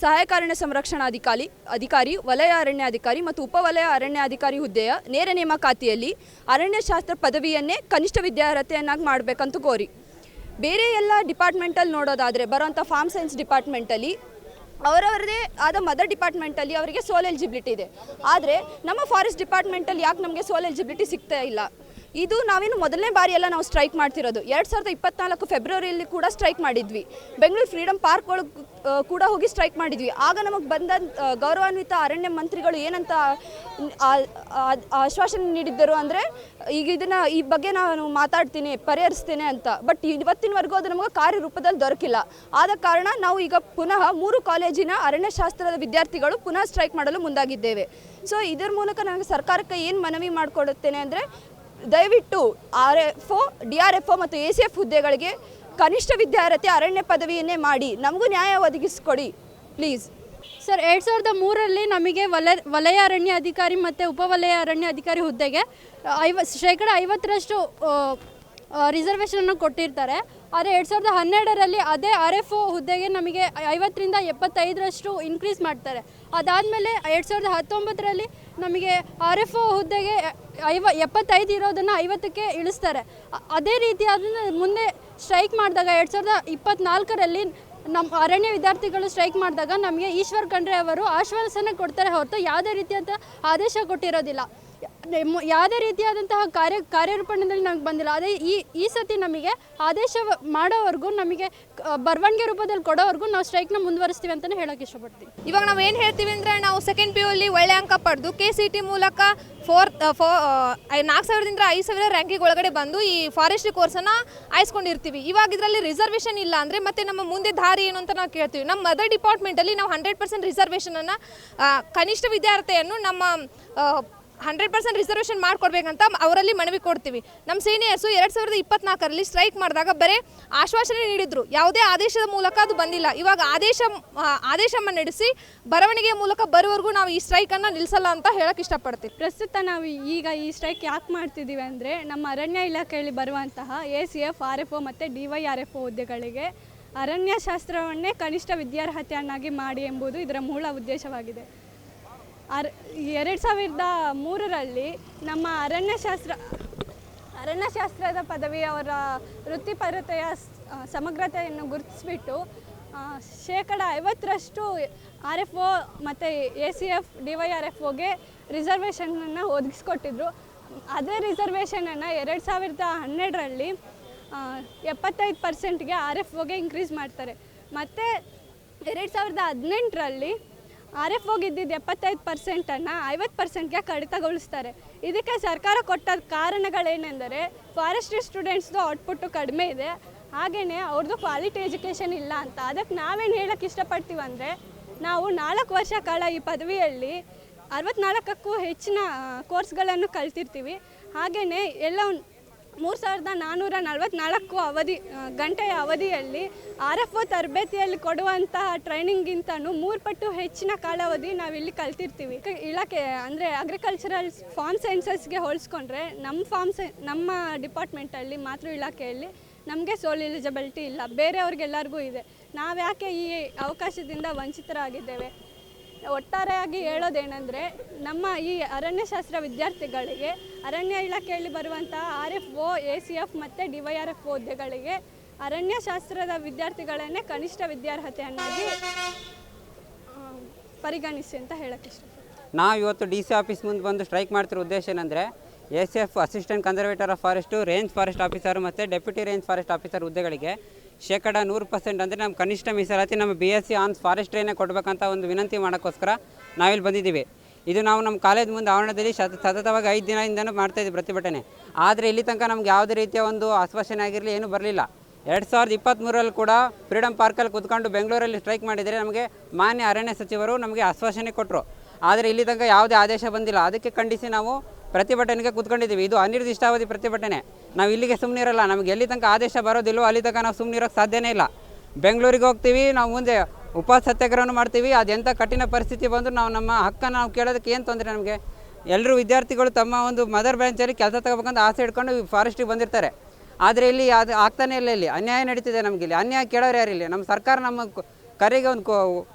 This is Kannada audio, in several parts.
ಸಹಾಯಕ ಸಂರಕ್ಷಣಾಧಿಕಾರಿ ಅಧಿಕಾರಿ, ವಲಯ ಅರಣ್ಯಾಧಿಕಾರಿ ಮತ್ತು ಉಪವಲಯ ಅರಣ್ಯಾಧಿಕಾರಿ ಹುದ್ದೆಯ ನೇರ ನೇಮಕಾತಿಯಲ್ಲಿ ಅರಣ್ಯಶಾಸ್ತ್ರ ಪದವಿಯನ್ನೇ ಕನಿಷ್ಠ ವಿದ್ಯಾರ್ಹತೆಯನ್ನಾಗಿ ಮಾಡಬೇಕಂತ ಕೋರಿ. ಬೇರೆ ಎಲ್ಲ ಡಿಪಾರ್ಟ್ಮೆಂಟಲ್ಲಿ ನೋಡೋದಾದರೆ ಬರೋಂಥ ಫಾರ್ಮ್ ಸೈನ್ಸ್ ಡಿಪಾರ್ಟ್ಮೆಂಟಲ್ಲಿ ಅವರವರದೇ ಆದ ಮದರ್ ಡಿಪಾರ್ಟ್ಮೆಂಟಲ್ಲಿ ಅವರಿಗೆ ಸೋಲ್ ಎಲಿಜಿಬಿಲಿಟಿ ಇದೆ. ಆದರೆ ನಮ್ಮ ಫಾರೆಸ್ಟ್ ಡಿಪಾರ್ಟ್ಮೆಂಟಲ್ಲಿ ಯಾಕೆ ನಮಗೆ ಸೋಲ್ ಎಲಿಜಿಬಿಲಿಟಿ ಸಿಗ್ತಾ ಇಲ್ಲ? ಇದು ನಾವೇನು ಮೊದಲನೇ ಬಾರಿ ಎಲ್ಲ ನಾವು ಸ್ಟ್ರೈಕ್ ಮಾಡ್ತಿರೋದು. ಎರಡು ಸಾವಿರದ ಇಪ್ಪತ್ನಾಲ್ಕು ಫೆಬ್ರವರಿಯಲ್ಲಿ ಕೂಡ ಸ್ಟ್ರೈಕ್ ಮಾಡಿದ್ವಿ. ಬೆಂಗಳೂರು ಫ್ರೀಡಮ್ ಪಾರ್ಕ್ ಒಳಗೆ ಕೂಡ ಹೋಗಿ ಸ್ಟ್ರೈಕ್ ಮಾಡಿದ್ವಿ. ಆಗ ನಮಗೆ ಬಂದ ಗೌರವಾನ್ವಿತ ಅರಣ್ಯ ಮಂತ್ರಿಗಳು ಏನಂತ ಆಶ್ವಾಸನೆ ನೀಡಿದ್ದರು ಅಂದರೆ, ಈಗ ಇದನ್ನು, ಈ ಬಗ್ಗೆ ನಾನು ಮಾತಾಡ್ತೀನಿ, ಪರಿಹರಿಸ್ತೇನೆ ಅಂತ. ಬಟ್ ಇವತ್ತಿನವರೆಗೂ ಅದು ನಮಗೆ ಕಾರ್ಯರೂಪದಲ್ಲಿ ದೊರಕಿಲ್ಲ. ಆದ ಕಾರಣ ನಾವು ಈಗ ಪುನಃ ಮೂರು ಕಾಲೇಜಿನ ಅರಣ್ಯಶಾಸ್ತ್ರದ ವಿದ್ಯಾರ್ಥಿಗಳು ಪುನಃ ಸ್ಟ್ರೈಕ್ ಮಾಡಲು ಮುಂದಾಗಿದ್ದೇವೆ. ಸೊ ಇದರ ಮೂಲಕ ನನಗೆ ಸರ್ಕಾರಕ್ಕೆ ಏನು ಮನವಿ ಮಾಡಿಕೊಡುತ್ತೇನೆ ಅಂದರೆ ದಯವಿಟ್ಟು R F O D R F O ಮತ್ತು ಎ ಸಿ ಎಫ್ ಹುದ್ದೆಗಳಿಗೆ ಕನಿಷ್ಠ ವಿದ್ಯಾರ್ಹತೆ ಅರಣ್ಯ ಪದವಿಯನ್ನೇ ಮಾಡಿ, ನಮಗೂ ನ್ಯಾಯ ಒದಗಿಸ್ಕೊಡಿ, ಪ್ಲೀಸ್. ಸರ್, ಎರಡು ಸಾವಿರದ ಮೂರರಲ್ಲಿ ನಮಗೆ ವಲಯ ವಲಯ ಅರಣ್ಯ ಅಧಿಕಾರಿ ಮತ್ತು ಉಪವಲಯ ಅರಣ್ಯ ಅಧಿಕಾರಿ ಹುದ್ದೆಗೆ ಐವ, ಶೇಕಡ ಐವತ್ತರಷ್ಟು ರಿಸರ್ವೇಷನನ್ನು ಕೊಟ್ಟಿರ್ತಾರೆ. ಆದರೆ ಎರಡು ಸಾವಿರದ ಹನ್ನೆರಡರಲ್ಲಿ ಅದೇ ಆರ್ ಎಫ್ ಒ ಹುದ್ದೆಗೆ ನಮಗೆ ಐವತ್ತರಿಂದ ಎಪ್ಪತ್ತೈದರಷ್ಟು ಇನ್ಕ್ರೀಸ್ ಮಾಡ್ತಾರೆ. ಅದಾದಮೇಲೆ ಎರಡು ಸಾವಿರದ ಹತ್ತೊಂಬತ್ತರಲ್ಲಿ ನಮಗೆ ಆರ್ ಎಫ್ ಒ ಹುದ್ದೆಗೆ ಐವ ಎಪ್ಪತ್ತೈದು ಇರೋದನ್ನು ಐವತ್ತಕ್ಕೆ ಇಳಿಸ್ತಾರೆ. ಅದೇ ರೀತಿ ಅದನ್ನು ಮುಂದೆ ಸ್ಟ್ರೈಕ್ ಮಾಡಿದಾಗ ಎರಡು ಸಾವಿರದ ಇಪ್ಪತ್ನಾಲ್ಕರಲ್ಲಿ ನಮ್ಮ ಅರಣ್ಯ ವಿದ್ಯಾರ್ಥಿಗಳು ಸ್ಟ್ರೈಕ್ ಮಾಡಿದಾಗ ನಮಗೆ ಈಶ್ವರ್ ಖಂಡ್ರೆ ಅವರು ಆಶ್ವಾಸನೆ ಕೊಡ್ತಾರೆ ಹೊರತು ಯಾವುದೇ ರೀತಿಯಾದ ಆದೇಶ ಕೊಟ್ಟಿರೋದಿಲ್ಲ. ಯಾವುದೇ ರೀತಿಯಾದಂತಹ ಕಾರ್ಯ ಕಾರ್ಯರೂಪಣದಲ್ಲಿ ನಮಗೆ ಬಂದಿಲ್ಲ. ಅದೇ ಈ ಈ ಸತಿ ನಮಗೆ ಆದೇಶ ಮಾಡೋವರೆಗೂ ನಮಗೆ ಬರವಣಿಗೆ ರೂಪದಲ್ಲಿ ಕೊಡೋವರೆಗೂ ನಾವು ಸ್ಟ್ರೈಕ್ನ ಮುಂದುವರಿಸ್ತೀವಿ ಅಂತಲೇ ಹೇಳೋಕೆ ಇಷ್ಟಪಡ್ತೀವಿ ಇವಾಗ ನಾವು ಏನು ಹೇಳ್ತೀವಿ ಅಂದರೆ ನಾವು ಸೆಕೆಂಡ್ ಪಿ ಅಲ್ಲಿ ಒಳ್ಳೆ ಅಂಕ ಪಡೆದು ಕೆ ಸಿ ಟಿ ಮೂಲಕ ಫೋರ್ ಫೋ ನಾಲ್ಕು ಸಾವಿರದಿಂದ ಐದು ಸಾವಿರ ರ್ಯಾಂಕಿಗೆ ಒಳಗಡೆ ಬಂದು ಈ ಫಾರೆಸ್ಟ್ರಿ ಕೋರ್ಸನ್ನು ಆಯ್ಸ್ಕೊಂಡಿರ್ತೀವಿ. ಇವಾಗ ಇದರಲ್ಲಿ ರಿಸರ್ವೇಷನ್ ಇಲ್ಲ ಅಂದರೆ ಮತ್ತೆ ನಮ್ಮ ಮುಂದೆ ದಾರಿ ಏನು ಅಂತ ನಾವು ಕೇಳ್ತೀವಿ. ನಮ್ಮ ಮದರ್ ಡಿಪಾರ್ಟ್ಮೆಂಟಲ್ಲಿ ನಾವು ಹಂಡ್ರೆಡ್ ಪರ್ಸೆಂಟ್ ರಿಸರ್ವೇಷನನ್ನು ಕನಿಷ್ಠ ವಿದ್ಯಾರ್ಥಿಯನ್ನು ನಮ್ಮ ಹಂಡ್ರೆಡ್ ಪರ್ಸೆಂಟ್ ರಿಸರ್ವೇಷನ್ ಮಾಡಿಕೊಡ್ಬೇಕಂತ ಅವರಲ್ಲಿ ಮನವಿ ಕೊಡ್ತೀವಿ. ನಮ್ಮ ಸೀನಿಯರ್ಸು ಎರಡು ಸಾವಿರದ ಇಪ್ಪತ್ನಾಲ್ಕರಲ್ಲಿ ಸ್ಟ್ರೈಕ್ ಮಾಡಿದಾಗ ಬರೀ ಆಶ್ವಾಸನೆ ನೀಡಿದ್ರು. ಯಾವುದೇ ಆದೇಶದ ಮೂಲಕ ಅದು ಬಂದಿಲ್ಲ. ಇವಾಗ ಆದೇಶ ಆದೇಶ ಆದೇಶವನ್ನು ನಡೆಸಿ ಬರವಣಿಗೆಯ ಮೂಲಕ ಬರುವವರೆಗೂ ನಾವು ಈ ಸ್ಟ್ರೈಕನ್ನು ನಿಲ್ಲಿಸಲ್ಲ ಅಂತ ಹೇಳಕ್ಕೆ ಇಷ್ಟಪಡ್ತೀವಿ. ಪ್ರಸ್ತುತ ನಾವು ಈಗ ಈ ಸ್ಟ್ರೈಕ್ ಯಾಕೆ ಮಾಡ್ತಿದ್ದೀವಿ ಅಂದರೆ ನಮ್ಮ ಅರಣ್ಯ ಇಲಾಖೆಯಲ್ಲಿ ಬರುವಂತಹ A C F R F O ಮತ್ತು D Y R F O ಹುದ್ದೆಗಳಿಗೆ ಅರಣ್ಯಶಾಸ್ತ್ರವನ್ನೇ ಕನಿಷ್ಠ ವಿದ್ಯಾರ್ಹತೆಯನ್ನಾಗಿ ಮಾಡಿ ಎಂಬುದು ಇದರ ಮೂಲ ಉದ್ದೇಶವಾಗಿದೆ. ಅರ್ ಎರಡು ಸಾವಿರದ ಮೂರರಲ್ಲಿ ನಮ್ಮ ಅರಣ್ಯಶಾಸ್ತ್ರ, ಅರಣ್ಯಶಾಸ್ತ್ರದ ಪದವಿ ಅವರ ವೃತ್ತಿಪರತೆಯ ಸಮಗ್ರತೆಯನ್ನು ಗುರುತಿಸಿಬಿಟ್ಟು ಶೇಕಡ ಐವತ್ತರಷ್ಟು ಆರ್ ಎಫ್ ಒ ಮತ್ತು A C F, D Y R F ಒಗೆ ರಿಸರ್ವೇಷನನ್ನು ಒದಗಿಸ್ಕೊಟ್ಟಿದ್ರು. ಅದೇ ರಿಸರ್ವೇಷನನ್ನು ಎರಡು ಸಾವಿರದ ಹನ್ನೆರಡರಲ್ಲಿ ಎಪ್ಪತ್ತೈದು ಪರ್ಸೆಂಟ್ಗೆ ಆರ್ ಎಫ್ ಒಗೆ ಇನ್ಕ್ರೀಸ್ ಮಾಡ್ತಾರೆ. ಮತ್ತು ಎರಡು ಸಾವಿರದ ಹದಿನೆಂಟರಲ್ಲಿ ಆರ್ ಎಫ್ ಹೋಗಿದ್ದಿದ್ದು ಎಪ್ಪತ್ತೈದು ಪರ್ಸೆಂಟನ್ನು ಐವತ್ತು ಪರ್ಸೆಂಟ್ಗೆ ಕಡಿತಗೊಳಿಸ್ತಾರೆ. ಇದಕ್ಕೆ ಸರ್ಕಾರ ಕೊಟ್ಟ ಕಾರಣಗಳೇನೆಂದರೆ ಫಾರೆಸ್ಟ್ರಿ ಸ್ಟೂಡೆಂಟ್ಸ್ದು ಔಟ್ಪುಟ್ಟು ಕಡಿಮೆ ಇದೆ. ಹಾಗೆಯೇ ಅವ್ರದ್ದು ಕ್ವಾಲಿಟಿ ಎಜುಕೇಷನ್ ಇಲ್ಲ ಅಂತ. ಅದಕ್ಕೆ ನಾವೇನು ಹೇಳೋಕ್ಕೆ ಇಷ್ಟಪಡ್ತೀವಿ ಅಂದರೆ ನಾವು ನಾಲ್ಕು ವರ್ಷ ಕಾಲ ಈ ಪದವಿಯಲ್ಲಿ ಅರವತ್ನಾಲ್ಕಕ್ಕೂ ಹೆಚ್ಚಿನ ಕೋರ್ಸ್ಗಳನ್ನು ಕಲ್ತಿರ್ತೀವಿ. ಹಾಗೆಯೇ ಎಲ್ಲ ಮೂರು ಸಾವಿರದ ನಾನ್ನೂರ ನಲವತ್ನಾಲ್ಕು ಅವಧಿ ಗಂಟೆಯ ಅವಧಿಯಲ್ಲಿ ಆರ್ ಎಫ್ ಒ ತರಬೇತಿಯಲ್ಲಿ ಕೊಡುವಂತಹ ಟ್ರೈನಿಂಗ್ಗಿಂತನೂ ಮೂರು ಪಟ್ಟು ಹೆಚ್ಚಿನ ಕಾಲಾವಧಿ ನಾವಿಲ್ಲಿ ಕಲ್ತಿರ್ತೀವಿ. ಇಲಾಖೆ, ಅಂದರೆ ಅಗ್ರಿಕಲ್ಚರಲ್ ಫಾರ್ಮ್ ಸೈನ್ಸಸ್ಗೆ ಹೋಲಿಸ್ಕೊಂಡ್ರೆ ನಮ್ಮ ಫಾರ್ಮ್ ಸೈ ನಮ್ಮ ಡಿಪಾರ್ಟ್ಮೆಂಟಲ್ಲಿ ಮಾತೃ ಇಲಾಖೆಯಲ್ಲಿ ನಮಗೆ ಸೋಲ್ ಎಲಿಜಿಬಿಲಿಟಿ ಇಲ್ಲ. ಬೇರೆಯವ್ರಿಗೆಲ್ಲರಿಗೂ ಇದೆ. ನಾವು ಯಾಕೆ ಈ ಅವಕಾಶದಿಂದ ವಂಚಿತರಾಗಿದ್ದೇವೆ? ಒಟ್ಟಾರೆಯಾಗಿ ಹೇಳೋದೇನೆಂದರೆ, ನಮ್ಮ ಈ ಅರಣ್ಯಶಾಸ್ತ್ರ ವಿದ್ಯಾರ್ಥಿಗಳಿಗೆ, ಅರಣ್ಯ ಇಲಾಖೆಯಲ್ಲಿ ಬರುವಂತಹ R F O, A C F ಮತ್ತು ಡಿ ವೈ ಆರ್ ಎಫ್ ಹುದ್ದೆಗಳಿಗೆ ಅರಣ್ಯಶಾಸ್ತ್ರದ ವಿದ್ಯಾರ್ಥಿಗಳನ್ನೇ ಕನಿಷ್ಠ ವಿದ್ಯಾರ್ಹತೆಯನ್ನಾಗಿ ಪರಿಗಣಿಸಿ ಅಂತ ಹೇಳಕ್ಕೆ ಇಷ್ಟ ನಾವು ಇವತ್ತು ಡಿ ಸಿ ಆಫೀಸ್ ಮುಂದೆ ಬಂದು ಸ್ಟ್ರೈಕ್ ಮಾಡ್ತಿರೋ ಉದ್ದೇಶ ಏನಂದರೆ, A C F assistant conservator of forest, range forest officer ಮತ್ತು ಡೆಪ್ಯೂಟಿ ರೇಂಜ್ ಫಾರೆಸ್ಟ್ ಆಫೀಸರ್ ಹುದ್ದೆಗಳಿಗೆ ಶೇಕಡ ನೂರು ಪರ್ಸೆಂಟ್ ಅಂದರೆ ನಮ್ಮ ಕನಿಷ್ಠ ಮೀಸಲಾತಿ ನಮ್ಮ ಬಿ ಎಸ್ ಸಿ ಆನ್ ಫಾರೆಸ್ಟ್ರಿಯನ್ನೇ ಕೊಡಬೇಕಂತ ಒಂದು ವಿನಂತಿ ಮಾಡೋಕ್ಕೋಸ್ಕರ ನಾವಿಲ್ಲಿ ಬಂದಿದ್ದೀವಿ. ಇದು ನಾವು ನಮ್ಮ ಕಾಲೇಜ್ ಮುಂದೆ ಆವರಣದಲ್ಲಿ ಸತ ಸತತವಾಗಿ ಐದು ದಿನದಿಂದನೂ ಇದ್ದೀವಿ ಪ್ರತಿಭಟನೆ. ಆದರೆ ಇಲ್ಲಿ ತನಕ ನಮ್ಗೆ ಯಾವುದೇ ರೀತಿಯ ಒಂದು ಆಶ್ವಾಸನೆ ಆಗಿರಲಿ, ಏನೂ ಬರಲಿಲ್ಲ. ಎರಡು ಸಾವಿರದ ಇಪ್ಪತ್ತ್ಮೂರಲ್ಲಿ ಕೂಡ ಫ್ರೀಡಮ್ ಪಾರ್ಕಲ್ಲಿ ಕುತ್ಕೊಂಡು ಬೆಂಗಳೂರಲ್ಲಿ ಸ್ಟ್ರೈಕ್ ಮಾಡಿದರೆ ನಮಗೆ ಮಾನ್ಯ ಅರಣ್ಯ ಸಚಿವರು ನಮಗೆ ಆಶ್ವಾಸನೆ ಕೊಟ್ಟರು ಆದರೆ ಇಲ್ಲಿ ತನಕ ಯಾವುದೇ ಆದೇಶ ಬಂದಿಲ್ಲ. ಅದಕ್ಕೆ ಖಂಡಿಸಿ ನಾವು ಪ್ರತಿಭಟನೆಗೆ ಕೂತ್ಕೊಂಡಿದ್ದೀವಿ. ಇದು ಅನಿರ್ದಿಷ್ಟಾವಧಿ ಪ್ರತಿಭಟನೆ. ನಾವು ಇಲ್ಲಿಗೆ ಸುಮ್ಮನೆ ಇರೋಲ್ಲ, ನಮಗೆ ಎಲ್ಲಿ ತನಕ ಆದೇಶ ಬರೋದಿಲ್ಲೋ ಅಲ್ಲಿ ತನಕ ನಾವು ಸುಮ್ಮನೆ ಇರೋಕ್ಕೆ ಸಾಧ್ಯನೇ ಇಲ್ಲ. ಬೆಂಗಳೂರಿಗೆ ಹೋಗ್ತೀವಿ, ನಾವು ಮುಂದೆ ಉಪವಾಸ ಸತ್ಯಾಗ್ರಹವನ್ನು ಮಾಡ್ತೀವಿ ಅದೆಂಥ ಕಠಿಣ ಪರಿಸ್ಥಿತಿ ಬಂದರೂ ನಾವು ನಮ್ಮ ಹಕ್ಕನ್ನು ನಾವು ಕೇಳೋದಕ್ಕೆ ಏನು ತೊಂದರೆ ನಮಗೆ? ಎಲ್ಲರೂ ವಿದ್ಯಾರ್ಥಿಗಳು ತಮ್ಮ ಒಂದು ಮದರ್ ಬ್ರ್ಯಾಂಚಲ್ಲಿ ಕೆಲಸ ತಗೋಬೇಕಂತ ಆಸೆ ಇಟ್ಕೊಂಡು ಫಾರೆಸ್ಟಿಗೆ ಬಂದಿರ್ತಾರೆ. ಆದರೆ ಇಲ್ಲಿ ಅದು ಆಗ್ತಾನೇ ಇಲ್ಲ ಇಲ್ಲಿ. ಅನ್ಯಾಯ ನಡೀತಿದೆ ನಮಗೆ ಇಲ್ಲಿ. ಅನ್ಯಾಯ ಕೇಳೋರು ಯಾರು ಇಲ್ಲಿ? ನಮ್ಮ ಸರ್ಕಾರ ನಮ್ಮ ಕರೆಗೆ ಒಂದು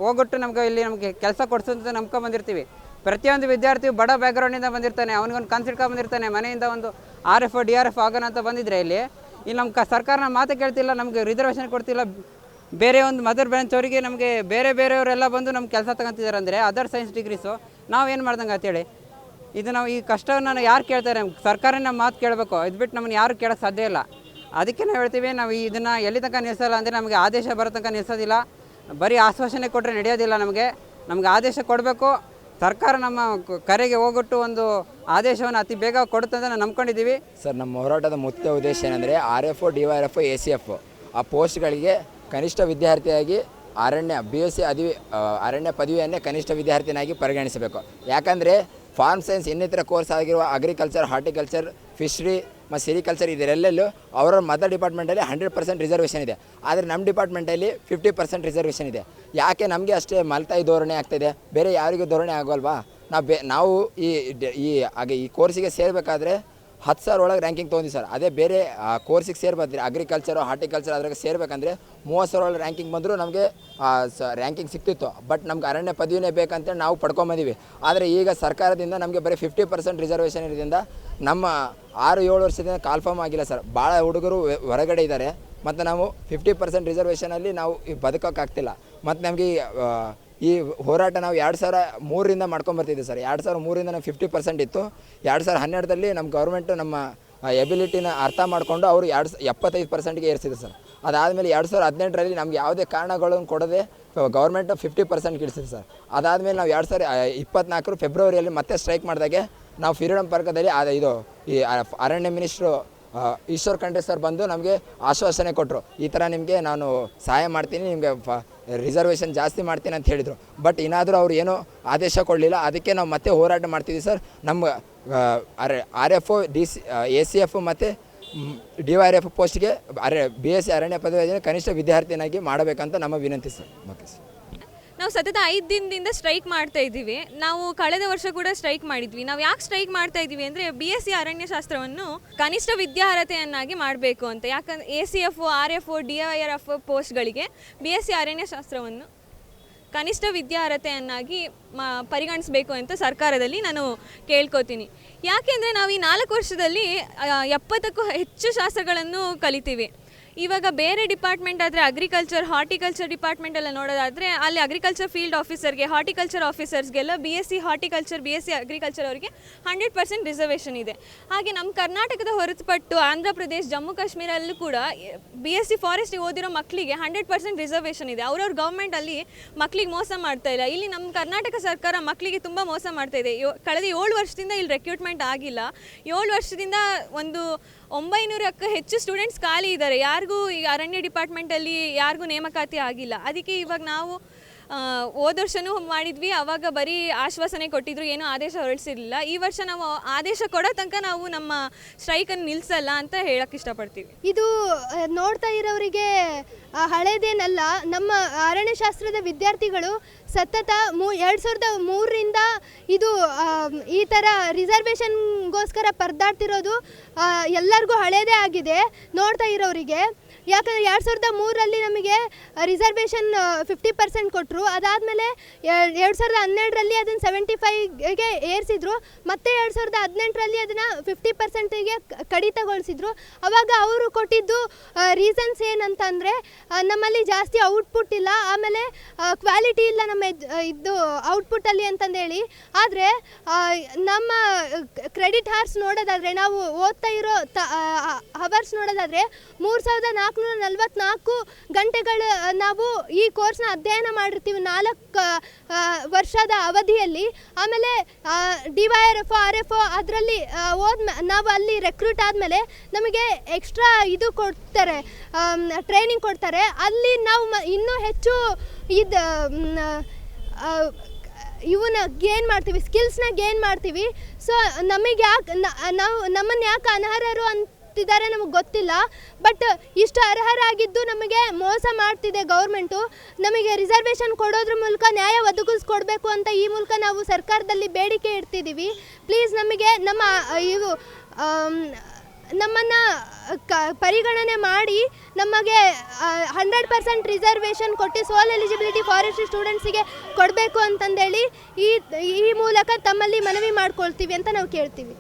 ಹೋಗೊಟ್ಟು ನಮಗೆ ಇಲ್ಲಿ ನಮಗೆ ಕೆಲಸ ಕೊಡ್ಸೋಂತ ನಂಬ್ಕೊಂಡ್ ಬಂದಿರ್ತೀವಿ. ಪ್ರತಿಯೊಂದು ವಿದ್ಯಾರ್ಥಿ ಬಡ ಬ್ಯಾಕ್ಗ್ರೌಂಡಿಂದ ಬಂದಿರ್ತಾನೆ, ಅವನಿಗೊಂದು ಕನ್ಸಿಡ್ಕೊಂಡು ಬಂದಿರ್ತಾನೆ, ಮನೆಯಿಂದ ಒಂದು R F D R F ಆಗೋಣ ಅಂತ ಬಂದಿದ್ರೆ ಇಲ್ಲಿ ಇಲ್ಲಿ ನಮ್ಮ ಕ ಸರ್ಕಾರನ ಮಾತು ಕೇಳ್ತಿಲ್ಲ, ನಮಗೆ ರಿಸರ್ವೇಷನ್ ಕೊಡ್ತಿಲ್ಲ. ಬೇರೆ ಒಂದು ಮದರ್ ಬ್ರಾಂಚ್ ಅವರಿಗೆ ನಮಗೆ ಬೇರೆ ಬೇರೆಯವರೆಲ್ಲ ಬಂದು ನಮ್ಮ ಕೆಲಸ ತಗೊಂತಿದ್ದಾರೆ ಅಂದರೆ ಅದರ್ ಸೈನ್ಸ್ ಡಿಗ್ರೀಸು ನಾವೇನು ಮಾಡ್ದಂಗೆ ಅಂತೇಳಿ ಇದು ನಾವು ಈ ಕಷ್ಟವನ್ನು ಯಾರು ಕೇಳ್ತಾರೆ? ಸರ್ಕಾರ ನಮ್ಮ ಮಾತು ಕೇಳಬೇಕು. ಇದು ಬಿಟ್ಟು ನಮ್ಮನ್ನು ಯಾರು ಕೇಳೋಕ್ಕೆ ಸಾಧ್ಯ ಇಲ್ಲ. ಅದಕ್ಕೆ ನಾವು ಹೇಳ್ತೀವಿ, ನಾವು ಇದನ್ನು ಎಲ್ಲಿ ತನಕ ನಿಲ್ಲಿಸಲ್ಲ ಅಂದರೆ ನಮಗೆ ಆದೇಶ ಬರೋ ತನಕ ನಿಲ್ಲಿಸೋದಿಲ್ಲ ಬರೀ ಆಶ್ವಾಸನೆ ಕೊಟ್ಟರೆ ನಡೆಯೋದಿಲ್ಲ ನಮಗೆ. ನಮಗೆ ಆದೇಶ ಕೊಡಬೇಕು. ಸರ್ಕಾರ ನಮ್ಮ ಕರೆಗೆ ಹೋಗೊಟ್ಟು ಒಂದು ಆದೇಶವನ್ನು ಅತಿ ಬೇಗ ಕೊಡುತ್ತೆ ಅಂತ ನಾವು ನಂಬ್ಕೊಂಡಿದ್ದೀವಿ. ಸರ್, ನಮ್ಮ ಹೋರಾಟದ ಮುಖ್ಯ ಉದ್ದೇಶ ಏನಂದರೆ R F O D R F A C F ಆ ಪೋಸ್ಟ್ಗಳಿಗೆ ಕನಿಷ್ಠ ವಿದ್ಯಾರ್ಥಿಯಾಗಿ ಅರಣ್ಯ ಬಿ ಎಸ್ ಸಿ ಅದಿವಿ ಅರಣ್ಯ ಪದವಿಯನ್ನೇ ಕನಿಷ್ಠ ವಿದ್ಯಾರ್ಥಿನಾಗಿ ಪರಿಗಣಿಸಬೇಕು. ಯಾಕಂದರೆ ಫಾರ್ಮ್ ಸೈನ್ಸ್ ಇನ್ನಿತರ ಕೋರ್ಸ್ ಆಗಿರುವ ಅಗ್ರಿಕಲ್ಚರ್ ಹಾರ್ಟಿಕಲ್ಚರ್ ಫಿಶ್ರಿ ಮತ್ತು ಸಿರಿಕಲ್ಚರ್ ಎಲ್ಲೆಲ್ಲೂ ಅವರ ಮದರ್ ಡಿಪಾರ್ಟ್ಮೆಂಟಲ್ಲಿ ಹಂಡ್ರೆಡ್ ಪರ್ಸೆಂಟ್ ರಿಸರ್ವೇಷನ್ ಇದೆ. ಆದರೆ ನಮ್ಮ ಡಿಪಾರ್ಟ್ಮೆಂಟಲ್ಲಿ ಫಿಫ್ಟಿ ಪರ್ಸೆಂಟ್ ರಿಸರ್ವೇಷನ್ ಇದೆ. ಯಾಕೆ ನಮಗೆ ಅಷ್ಟೇ ಮಲ್ತಾಯಿ ಧೋರಣೆ ಆಗ್ತಾಯಿದೆ ಬೇರೆ ಯಾರಿಗೂ ಧೋರಣೆ ಆಗೋಲ್ವಾ? ನಾವು ಬೇ, ನಾವು ಈ ಈ ಹಾಗೆ ಈ ಕೋರ್ಸಿಗೆ ಸೇರಬೇಕಾದ್ರೆ ಹತ್ತು ಸಾವಿರ ಒಳಗೆ ರ್ಯಾಂಕಿಂಗ್ ತೊಗೊಂಡಿ ಸರ್. ಅದೇ ಬೇರೆ ಕೋರ್ಸಿಗೆ ಸೇರ್ಬತ್ತೀರಿ ಅಗ್ರಿಕಲ್ಚರು ಹಾರ್ಟಿಕಲ್ಚರ್ ಅದ್ರಾಗ ಸೇರ್ಬೇಕಂದ್ರೆ ಮೂವತ್ತು ಸಾವಿರ ಒಳಗೆ ರ್ಯಾಂಕಿಂಗ್ ಬಂದರೂ ನಮಗೆ ರ್ಯಾಂಕಿಂಗ್ ಸಿಕ್ತಿತ್ತು. ಬಟ್ ನಮ್ಗೆ ಅರಣ್ಯ ಪದವಿನೇ ಬೇಕಂತೇಳಿ ನಾವು ಪಡ್ಕೊಂಬಂದಿವಿ ಆದರೆ ಈಗ ಸರ್ಕಾರದಿಂದ ನಮಗೆ ಬರೀ ಫಿಫ್ಟಿ ಪರ್ಸೆಂಟ್ ರಿಸರ್ವೇಷನ್ ಇರೋದ್ರಿಂದ ನಮ್ಮ ಆರು ಏಳು ವರ್ಷದಿಂದ ಕಾಲ್ಫಾರ್ಮ್ ಆಗಿಲ್ಲ ಸರ್. ಭಾಳ ಹುಡುಗರು ಹೊರಗಡೆ ಇದ್ದಾರೆ ಮತ್ತು ನಾವು ಫಿಫ್ಟಿ ಪರ್ಸೆಂಟ್ ರಿಸರ್ವೇಷನಲ್ಲಿ ನಾವು ಬದುಕೋಕ್ಕಾಗ್ತಿಲ್ಲ. ಮತ್ತು ನಮಗೆ ಈ, ಹೋರಾಟ ನಾವು ಎರಡು ಸಾವಿರ ಮೂರರಿಂದ ಮಾಡ್ಕೊಂಬರ್ತಿದ್ದೆ ಸರ್. ಎರಡು ಸಾವಿರ ಮೂರಿಂದ ನಾವು ಫಿಫ್ಟಿ ಪರ್ಸೆಂಟ್ ಇತ್ತು. ಎರಡು ಸಾವಿರ ಹನ್ನೆರಡರಲ್ಲಿ ನಮ್ಮ ಗೌರ್ಮೆಂಟು ನಮ್ಮ ಎಬಿಲಿಟಿನ ಅರ್ಥ ಮಾಡಿಕೊಂಡು ಅವರು ಎರಡು ಎಪ್ಪತ್ತೈದು ಪರ್ಸೆಂಟ್ಗೆ ಏರಿಸಿದೆ ಸರ್. ಅದಾದಮೇಲೆ ಎರಡು ಸಾವಿರ ಹದಿನೆಂಟರಲ್ಲಿ ನಮ್ಗೆ ಯಾವುದೇ ಕಾರಣಗಳನ್ನು ಕೊಡದೆ ಗೌರ್ಮೆಂಟ್ ಫಿಫ್ಟಿ ಪರ್ಸೆಂಟ್ ಇಳಿಸಿದೆ ಸರ್. ಅದಾದಮೇಲೆ ನಾವು ಎರಡು ಸಾವಿರ ಇಪ್ಪತ್ನಾಲ್ಕರು ಫೆಬ್ರವರಿಯಲ್ಲಿ ಮತ್ತೆ ಸ್ಟ್ರೈಕ್ ಮಾಡಿದಾಗೆ ನಾವು ಫ್ರೀಡಮ್ ಪಾರ್ಕದಲ್ಲಿ ಅದು ಇದು ಈ ಅರಣ್ಯ ಮಿನಿಸ್ಟ್ರು ಈಶ್ವರ್ ಖಂಡ್ರೆ ಸರ್ ಬಂದು ನಮಗೆ ಆಶ್ವಾಸನೆ ಕೊಟ್ಟರು ಈ ಥರ ನಿಮಗೆ ನಾನು ಸಹಾಯ ಮಾಡ್ತೀನಿ ನಿಮಗೆ ಫ ರಿಸರ್ವೇಷನ್ ಜಾಸ್ತಿ ಮಾಡ್ತೀನಿ ಅಂತ ಹೇಳಿದರು. ಬಟ್ ಏನಾದರೂ ಅವ್ರು ಏನೂ ಆದೇಶ ಕೊಡಲಿಲ್ಲ. ಅದಕ್ಕೆ ನಾವು ಮತ್ತೆ ಹೋರಾಟ ಮಾಡ್ತೀವಿ ಸರ್. ನಮ್ಮ R R F O D C A C F ಮತ್ತು ಡಿ ಆರ್ ಎಫ್ ಪೋಸ್ಟ್ಗೆ, ಅರೆ, ಬಿ ಎಸ್ ಸಿ ಅರಣ್ಯ ಪದವಿ ಕನಿಷ್ಠ ವಿದ್ಯಾರ್ಥಿನಾಗಿ ಮಾಡಬೇಕಂತ ನಮ್ಮ ವಿನಂತಿ ಸರ್. Okay sir. ನಾವು ಸತತ ಐದು ದಿನದಿಂದ ಸ್ಟ್ರೈಕ್ ಮಾಡ್ತಾ ಇದ್ದೀವಿ. ನಾವು ಕಳೆದ ವರ್ಷ ಕೂಡ ಸ್ಟ್ರೈಕ್ ಮಾಡಿದ್ವಿ. ನಾವು ಯಾಕೆ ಸ್ಟ್ರೈಕ್ ಮಾಡ್ತಾ ಇದ್ದೀವಿ ಅಂದರೆ ಬಿ ಎಸ್ ಸಿ ಅರಣ್ಯಶಾಸ್ತ್ರವನ್ನು ಕನಿಷ್ಠ ವಿದ್ಯಾರ್ಹತೆಯನ್ನಾಗಿ ಮಾಡಬೇಕು ಅಂತ. ಯಾಕಂದ್ರೆ A C F R F O D I R F ಪೋಸ್ಟ್ಗಳಿಗೆ B S C ಅರಣ್ಯಶಾಸ್ತ್ರವನ್ನು ಕನಿಷ್ಠ ವಿದ್ಯಾರ್ಹತೆಯನ್ನಾಗಿ ಮಾ, ಪರಿಗಣಿಸಬೇಕು ಅಂತ ಸರ್ಕಾರದಲ್ಲಿ ನಾನು ಕೇಳ್ಕೊತೀನಿ. ಯಾಕೆಂದರೆ ನಾವು ಈ ನಾಲ್ಕು ವರ್ಷದಲ್ಲಿ ಎಪ್ಪತ್ತಕ್ಕೂ ಹೆಚ್ಚು ಶಾಸ್ತ್ರಗಳನ್ನು ಕಲಿತೀವಿ. ಇವಾಗ ಬೇರೆ ಡಿಪಾರ್ಟ್ಮೆಂಟ್ ಆದರೆ ಅಗ್ರಿಕಲ್ಚರ್ ಹಾರ್ಟಿಕಲ್ಚರ್ ಡಿಪಾರ್ಟ್ಮೆಂಟ್ ಎಲ್ಲ ನೋಡೋದಾದರೆ ಅಲ್ಲಿ ಅಗ್ರಿಕಲ್ಚರ್ ಫೀಲ್ಡ್ ಆಫೀಸರ್ಗೆ horticulture ಆಫೀಸರ್ಸ್ಗೆಲ್ಲ B S C horticulture B S C agriculture ಅವರಿಗೆ ಹಂಡ್ರೆಡ್ ಪರ್ಸೆಂಟ್ ರಿಸರ್ವೇಷನ್ ಇದೆ. ಹಾಗೆ ನಮ್ಮ ಕರ್ನಾಟಕದ ಹೊರತುಪಟ್ಟು ಆಂಧ್ರ ಪ್ರದೇಶ, ಜಮ್ಮು ಕಾಶ್ಮೀರಲ್ಲೂ ಕೂಡ ಬಿ ಎಸ್ ಸಿ ಫಾರೆಸ್ಟಿಗೆ ಓದಿರೋ ಮಕ್ಕಳಿಗೆ ಹಂಡ್ರೆಡ್ ಪರ್ಸೆಂಟ್ ರಿಸರ್ವೇಷನ್ ಇದೆ. ಅವ್ರವ್ರ ಗೌರ್ಮೆಂಟಲ್ಲಿ ಮಕ್ಕಳಿಗೆ ಮೋಸ ಮಾಡ್ತಾ ಇಲ್ಲ. ಇಲ್ಲಿ ನಮ್ಮ ಕರ್ನಾಟಕ ಸರ್ಕಾರ ಮಕ್ಕಳಿಗೆ ತುಂಬ ಮೋಸ ಮಾಡ್ತಾ ಇದೆ. ಕಳೆದ ಏಳು ವರ್ಷದಿಂದ ಇಲ್ಲಿ ರೆಕ್ರೂಟ್ಮೆಂಟ್ ಆಗಿಲ್ಲ. ಏಳು ವರ್ಷದಿಂದ ಒಂದು ಒಂಬೈನೂರಕ್ಕೂ ಹೆಚ್ಚು ಸ್ಟೂಡೆಂಟ್ಸ್ ಖಾಲಿ ಇದ್ದಾರೆ. ಯಾರಿಗೂ ಈಗ ಅರಣ್ಯ ಡಿಪಾರ್ಟ್ಮೆಂಟಲ್ಲಿ ಯಾರಿಗೂ ನೇಮಕಾತಿ ಆಗಿಲ್ಲ. ಅದಕ್ಕೆ ಇವಾಗ ನಾವು ಹೋದ ವರ್ಷನೂ ಮಾಡಿದ್ವಿ. ಅವಾಗ ಬರೀ ಆಶ್ವಾಸನೆ ಕೊಟ್ಟಿದ್ರು. ಏನೂ ಆದೇಶ ಹೊರಡಿಸಿರಲಿಲ್ಲ. ಈ ವರ್ಷ ನಾವು ಆದೇಶ ಕೊಡೋ ತನಕ ನಾವು ನಮ್ಮ ಸ್ಟ್ರೈಕನ್ನು ನಿಲ್ಲಿಸಲ್ಲ ಅಂತ ಹೇಳಕ್ಕೆ ಇಷ್ಟಪಡ್ತೀವಿ. ಇದು ನೋಡ್ತಾ ಇರೋರಿಗೆ ಹಳೇದೇನಲ್ಲ, ನಮ್ಮ ಅರಣ್ಯಶಾಸ್ತ್ರದ ವಿದ್ಯಾರ್ಥಿಗಳು ಸತತ ಮೂ, ಎರಡು ಸಾವಿರದ ಮೂರರಿಂದ ಇದು ಈ ಥರ ರಿಸರ್ವೇಷನ್ಗೋಸ್ಕರ ಪರ್ದಾಡ್ತಿರೋದು ಎಲ್ಲರಿಗೂ ಹಳೇದೇ ಆಗಿದೆ ನೋಡ್ತಾ ಇರೋರಿಗೆ. ಯಾಕಂದರೆ ಎರಡು ಸಾವಿರದ ಮೂರರಲ್ಲಿ ನಮಗೆ ರಿಸರ್ವೇಷನ್ ಫಿಫ್ಟಿ ಪರ್ಸೆಂಟ್ ಕೊಟ್ಟರು ಅದಾದಮೇಲೆ ಎರಡು ಸಾವಿರದ ಹನ್ನೆರಡರಲ್ಲಿ ಅದನ್ನು ಸೆವೆಂಟಿ ಫೈವ್ಗೆ ಏರಿಸಿದ್ರು. ಮತ್ತೆ ಎರಡು ಸಾವಿರದ ಹದಿನೆಂಟರಲ್ಲಿ ಅದನ್ನು ಫಿಫ್ಟಿ ಪರ್ಸೆಂಟಿಗೆ ಕಡಿತಗೊಳಿಸಿದ್ರು. ಅವಾಗ ಅವರು ಕೊಟ್ಟಿದ್ದು ರೀಸನ್ಸ್ ಏನಂತಂದರೆ ನಮ್ಮಲ್ಲಿ ಜಾಸ್ತಿ ಔಟ್ಪುಟ್ ಇಲ್ಲ. ಆಮೇಲೆ ಕ್ವಾಲಿಟಿ ಇಲ್ಲ ನಮ್ಮ ಇದು ಔಟ್ಪುಟ್ಟಲ್ಲಿ ಅಂತಂದೇಳಿ. ಆದರೆ ನಮ್ಮ ಕ್ರೆಡಿಟ್ ಹಾರ್ಸ್ ನೋಡೋದಾದರೆ, ನಾವು ಓದ್ತಾ ಇರೋ ತ ಹವರ್ಸ್ ನೋಡೋದಾದರೆ, ಮೂರು ಸಾವಿರದ ನಾಲ್ಕುನೂರ ನಲ್ವತ್ನಾಲ್ಕು ಗಂಟೆಗಳು ನಾವು ಈ ಕೋರ್ಸ್ನ ಅಧ್ಯಯನ ಮಾಡಿರ್ತೀವಿ ನಾಲ್ಕು ವರ್ಷದ ಅವಧಿಯಲ್ಲಿ. ಆಮೇಲೆ D Y R F R F ಅದರಲ್ಲಿ ಓದ್ಮೇ ನಾವು ಅಲ್ಲಿ ರೆಕ್ರೂಟ್ ಆದಮೇಲೆ ನಮಗೆ ಎಕ್ಸ್ಟ್ರಾ ಇದು ಕೊಡ್ತಾರೆ ಟ್ರೈನಿಂಗ್ ಕೊಡ್ತಾರೆ. ಅಲ್ಲಿ ನಾವು ಮ ಇನ್ನೂ ಹೆಚ್ಚು ಇದು ಇವನ್ನ ಗೇನ್ ಮಾಡ್ತೀವಿ ಸ್ಕಿಲ್ಸ್ನ ಗೇನ್ ಮಾಡ್ತೀವಿ. ಸೊ ನಮಗೆ ಯಾಕೆ ನಾವು ನಮ್ಮನ್ನು ಯಾಕೆ ಅನರ್ಹರು ಅಂತಿದ್ದಾರೆ ನಮಗೆ ಗೊತ್ತಿಲ್ಲ. ಬಟ್ ಇಷ್ಟು ಅರ್ಹರಾಗಿದ್ದು ನಮಗೆ ಮೋಸ ಮಾಡ್ತಿದೆ ಗೌರ್ಮೆಂಟು ನಮಗೆ ರಿಸರ್ವೇಷನ್ ಕೊಡೋದ್ರ ಮೂಲಕ ನ್ಯಾಯ ಒದಗಿಸ್ಕೊಡ್ಬೇಕು ಅಂತ ಈ ಮೂಲಕ ನಾವು ಸರ್ಕಾರದಲ್ಲಿ ಬೇಡಿಕೆ ಇಡ್ತಿದ್ದೀವಿ ಪ್ಲೀಸ್ ನಮಗೆ ನಮ್ಮ ಇವು ನಮ್ಮನ್ನು ಕ, ಪರಿಗಣನೆ ಮಾಡಿ ನಮಗೆ ಹಂಡ್ರೆಡ್ ಪರ್ಸೆಂಟ್ ರಿಸರ್ವೇಷನ್ ಕೊಟ್ಟು ಸೋಲ್ ಎಲಿಜಿಬಿಲಿಟಿ ಫಾರೆಸ್ಟ್ ಸ್ಟೂಡೆಂಟ್ಸಿಗೆ ಕೊಡಬೇಕು ಅಂತಂದೇಳಿ ಈ ಈ ಮೂಲಕ ತಮ್ಮಲ್ಲಿ ಮನವಿ ಮಾಡ್ಕೊಳ್ತೀವಿ ಅಂತ ನಾವು ಕೇಳ್ತೀವಿ.